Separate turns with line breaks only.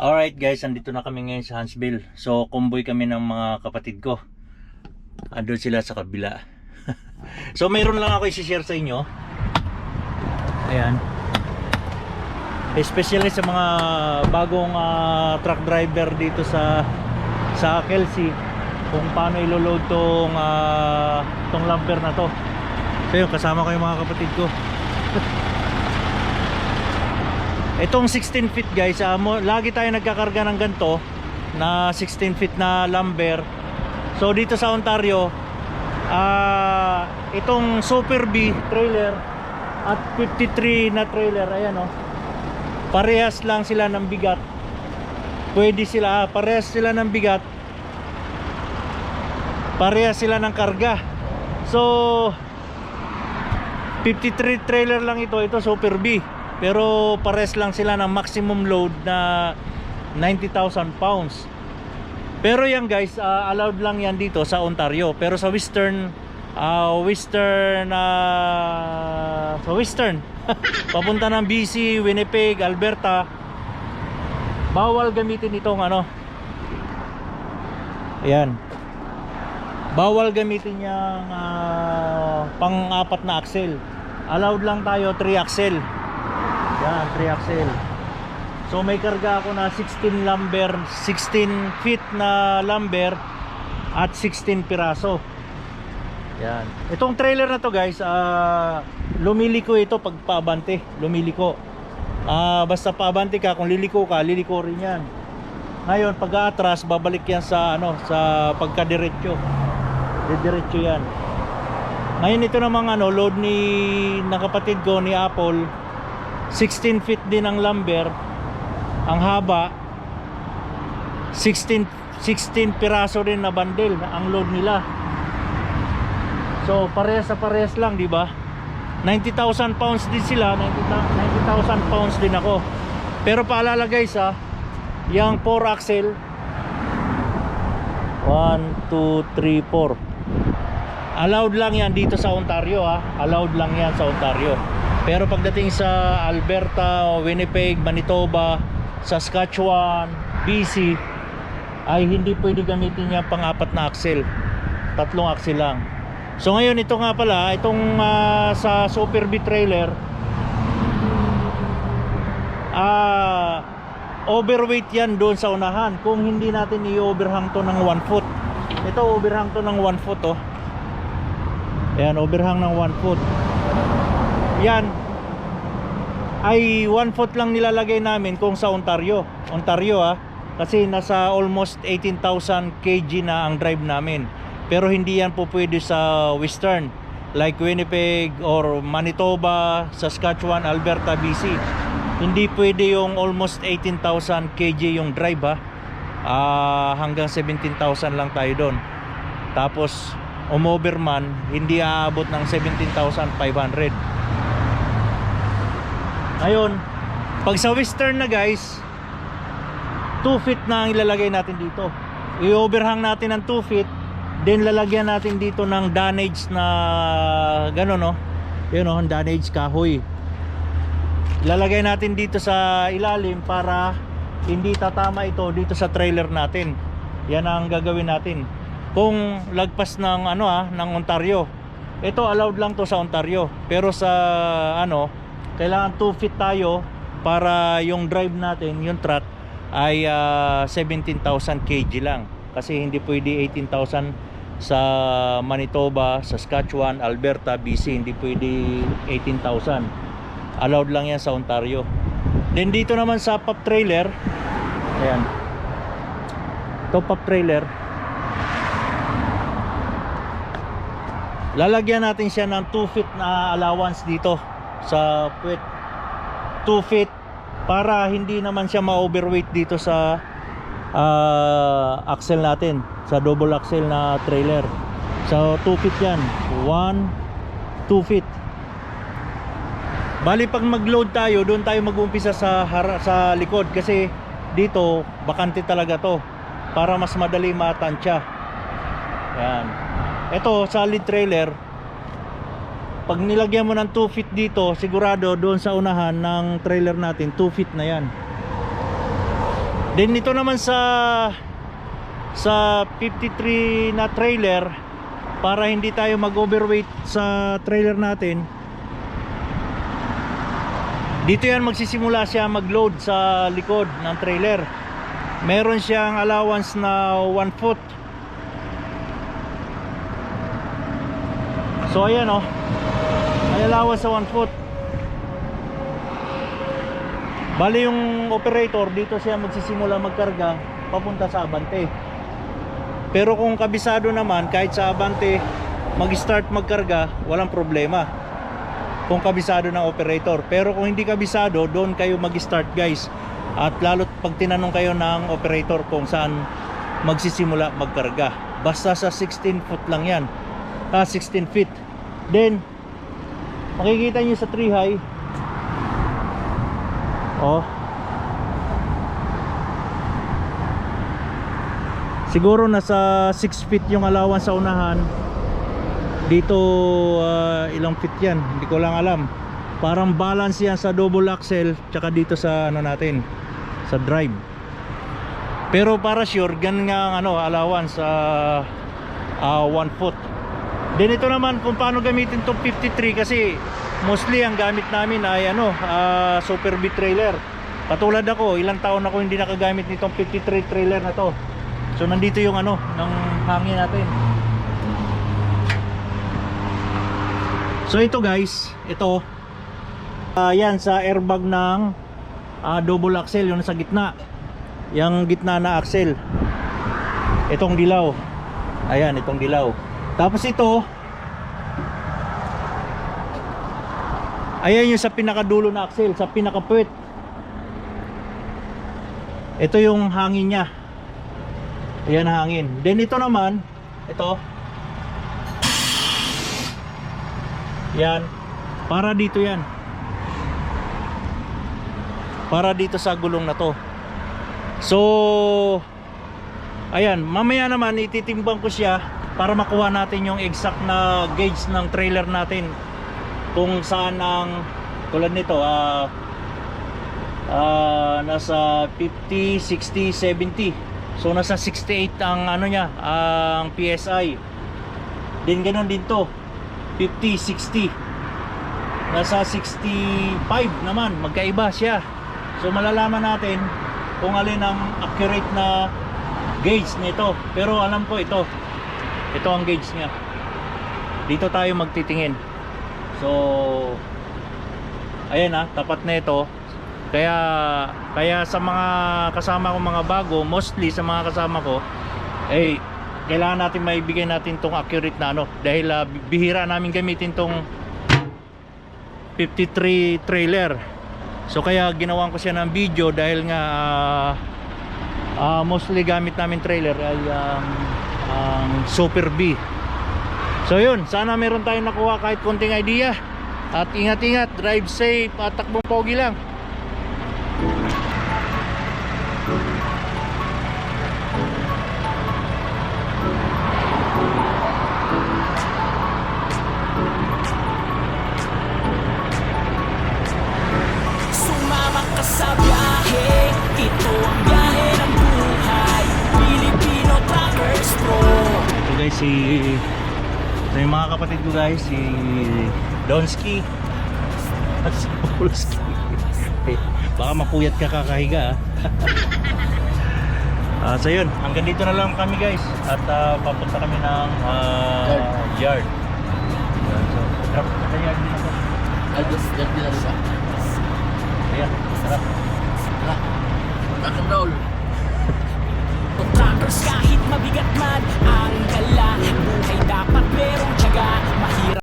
Alright guys, andito na kami ngayon sa Huntsville. So, convoy kami ng mga kapatid ko. Andun sila sa kabila. so, mayroon lang ako isi-share sa inyo. Ayan. Especially sa mga bagong ah, truck driver dito sa sa Kelsey kung paano ilo-load tong ah, tong lumber na to. So, yun, kasama ko yung mga kapatid ko. Itong 16 feet guys, mo, lagi tayo nagkakarga ng ganito na 16 feet na lumber. So dito sa Ontario, ah, itong Super B trailer at 53 na trailer, ayan oh. Parehas lang sila ng bigat. Pwede sila, ah, parehas sila ng bigat. Parehas sila ng karga. So 53 trailer lang ito, ito Super B. Pero pares lang sila ng maximum load na 90,000 pounds. Pero yan guys, ah, allowed lang yan dito sa Ontario. Pero sa Western, ah, Western, ah, sa Western, papunta ng BC, Winnipeg, Alberta, bawal gamitin itong ano. Ayan. Bawal gamitin yung ah, pang-apat na axle. Allowed lang tayo 3 axle. Yan, 3 axle. So may karga ako na 16 lumber, 16 feet na lumber at 16 piraso. Yan. Itong trailer na to guys, ah lumiliko ito pag paabante, lumiliko. Ah basta paabante ka, kung liliko ka, liliko rin yan. Ngayon, pag atras, babalik yan sa ano, sa pagkadiretso. Didiretso yan. Ngayon ito namang ano, load ni ng kapatid ko ni Apple 16 feet din ang lumber. Ang haba 16 16 piraso din na bundle ang load nila. So parehas sa parehas lang di ba? 90,000 pounds din sila 90,000 pounds din ako. Pero paalala guys ha yung 4 axle 1, 2, 3, 4 allowed lang yan dito sa Ontario ha. Allowed lang yan sa Ontario pero pagdating sa Alberta, Winnipeg, Manitoba, Saskatchewan, BC ay hindi pwede gamitin niya pang-apat na axle. Tatlong axle lang. So ngayon ito nga pala, itong ah, sa Super B trailer ah overweight yan doon sa unahan kung hindi natin i-overhang to ng 1 foot. Ito overhang to ng 1 foot oh. Ayan, overhang ng 1 foot yan. Ay 1 foot lang nilalagay namin kung sa Ontario. Ontario ah. Kasi nasa almost 18,000 kg na ang drive namin. Pero hindi yan po pwede sa Western like Winnipeg or Manitoba, Saskatchewan, Alberta, BC hindi pwede yung almost 18,000 kg yung drive ha Ah, hanggang 17,000 lang tayo doon. Tapos umoverman hindi aabot ng 17,500 ngayon, pag sa western na guys, 2 feet na ang ilalagay natin dito. I-overhang natin ng 2 feet, then lalagyan natin dito ng damage na gano'n no. Yun no, damage kahoy. Lalagay natin dito sa ilalim para hindi tatama ito dito sa trailer natin. Yan ang gagawin natin. Kung lagpas ng ano ah, ng Ontario. Ito allowed lang to sa Ontario. Pero sa ano, kailangan 2 feet tayo para yung drive natin, yung truck ay ah, 17,000 kg lang. Kasi hindi pwede 18,000 sa Manitoba, Saskatchewan, Alberta, BC, hindi pwede 18,000. Allowed lang yan sa Ontario. Then dito naman sa pop trailer, ayan. Ito pop trailer. Lalagyan natin siya ng 2 feet na allowance dito sa puwet 2 feet para hindi naman siya ma-overweight dito sa ah, axle natin sa double axle na trailer. So 2 feet yan. 1 2 feet. Bali pag mag-load tayo doon tayo mag-uumpisa sa, hara- sa likod kasi dito bakante talaga to para mas madali matansya yan. Ito solid trailer pag nilagyan mo ng 2 feet dito sigurado doon sa unahan ng trailer natin 2 feet na yan Then ito naman sa sa 53 na trailer para hindi tayo mag-overweight sa trailer natin. Dito yan magsisimula siya mag-load sa likod ng trailer. Meron siyang allowance na 1 foot. So ayan oh. May allowance sa 1 foot. Bali yung operator dito siya magsisimula magkarga papunta sa Abante. Pero kung kabisado naman kahit sa Abante mag-start magkarga, walang problema. Kung kabisado ng operator. Pero kung hindi kabisado, doon kayo mag-start guys. At lalo't pag tinanong kayo ng operator kung saan magsisimula magkarga. Basta sa 16 foot lang yan. Ah, 16 feet. Then, makikita nyo sa 3 high, Oh. Siguro nasa 6 feet yung allowance sa unahan. Dito ah, ilang feet 'yan, hindi ko lang alam. Parang balance 'yan sa double axle tsaka dito sa ano natin, sa drive. Pero para sure, gan nga ang ano, allowance sa 1 foot. Then ito naman kung paano gamitin tong 53 kasi mostly ang gamit namin ay ano, ah, super B trailer. Katulad ako, ilang taon ako hindi nakagamit nitong 53 trailer na to. So nandito yung ano, ng hangin natin. So ito guys, ito ah, yan sa airbag ng ah, double axle yung nasa gitna. Yung gitna na axle. Itong dilaw. Ayan, itong dilaw. Tapos ito, Ayan yung sa pinakadulo na axle, sa pinakapuwit. Ito yung hangin niya. Ayan ang hangin. Then ito naman, ito. Yan. Para dito yan. Para dito sa gulong na to. So, ayan, mamaya naman ititimbang ko siya para makuha natin yung exact na gauge ng trailer natin kung saan ang tulad nito ah ah, nasa 50, 60, 70 so nasa 68 ang ano niya ang PSI din ganun din to. 50, 60 nasa 65 naman magkaiba siya. So malalaman natin kung alin ang accurate na gauge nito. Pero alam ko ito ito ang gauge niya dito tayo magtitingin So ayan ah, tapat na ito. Kaya kaya sa mga kasama ko mga bago, mostly sa mga kasama ko, eh kailangan natin maibigay natin tong accurate na ano dahil ah, bihira namin gamitin tong 53 trailer. So kaya ginawan ko siya ng video dahil nga ah, ah, mostly gamit namin trailer ay um, ang Super B. So yun, sana meron tayong nakuha kahit konting idea. At ingat-ingat, drive safe at takbong pogi lang. Si... Ito yung mga kapatid ko guys, si Donsky at si Polski. Baka mapuyat ka kakahiga ah. Ah, so yun, hanggang dito na lang kami guys at ah, papunta kami ng ah, yard. So, tara, sa yard din ako.
I just get the sa.
Ayan, tara.
Rock and roll.
Rockers kahit mabigat man ang dala Buhay dapat merong tiyaga, mahirap